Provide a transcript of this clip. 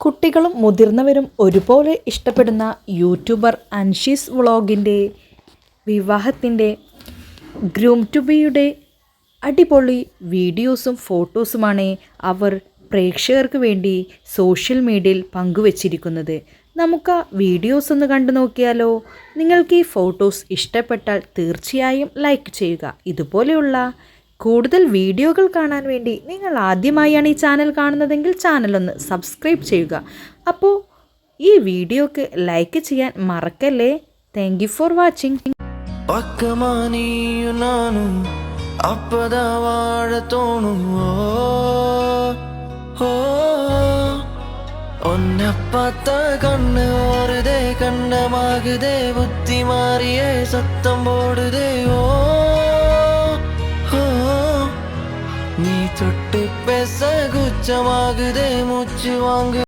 കുട്ടികളും മുതിർന്നവരും ഒരുപോലെ ഇഷ്ടപ്പെടുന്ന യൂട്യൂബർ അൻഷീസ് വ്ളോഗിന്റെ വിവാഹത്തിന്റെ ഗ്രൂം ടു ബിയുടെ അടിപൊളി വീഡിയോസും ഫോട്ടോസുമാണ് അവർ പ്രേക്ഷകർക്ക് വേണ്ടി സോഷ്യൽ മീഡിയയിൽ പങ്കുവച്ചിരിക്കുന്നത്. നമുക്ക് ആ വീഡിയോസ് ഒന്ന് കണ്ടു നോക്കിയാലോ. നിങ്ങൾക്ക് ഈ ഫോട്ടോസ് ഇഷ്ടപ്പെട്ടാൽ തീർച്ചയായും ലൈക്ക് ചെയ്യുക. ഇതുപോലെയുള്ള കൂടുതൽ വീഡിയോകൾ കാണാൻ വേണ്ടി നിങ്ങൾ ആദ്യമായാണ് ഈ ചാനൽ കാണുന്നതെങ്കിൽ ചാനലൊന്ന് സബ്സ്ക്രൈബ് ചെയ്യുക. അപ്പോൾ ഈ വീഡിയോക്ക് ലൈക്ക് ചെയ്യാൻ മറക്കല്ലേ? താങ്ക് യു ഫോർ വാച്ചിങ് பக்கமானியும் நானும் அப்பதான் வாழ தோணும் ஒன்ன பார்த்தா கண்ணு ஓடுதே തൊട്ട് പെസ കുച്ചമാകുതേ മുച്ചു വാങ്ങു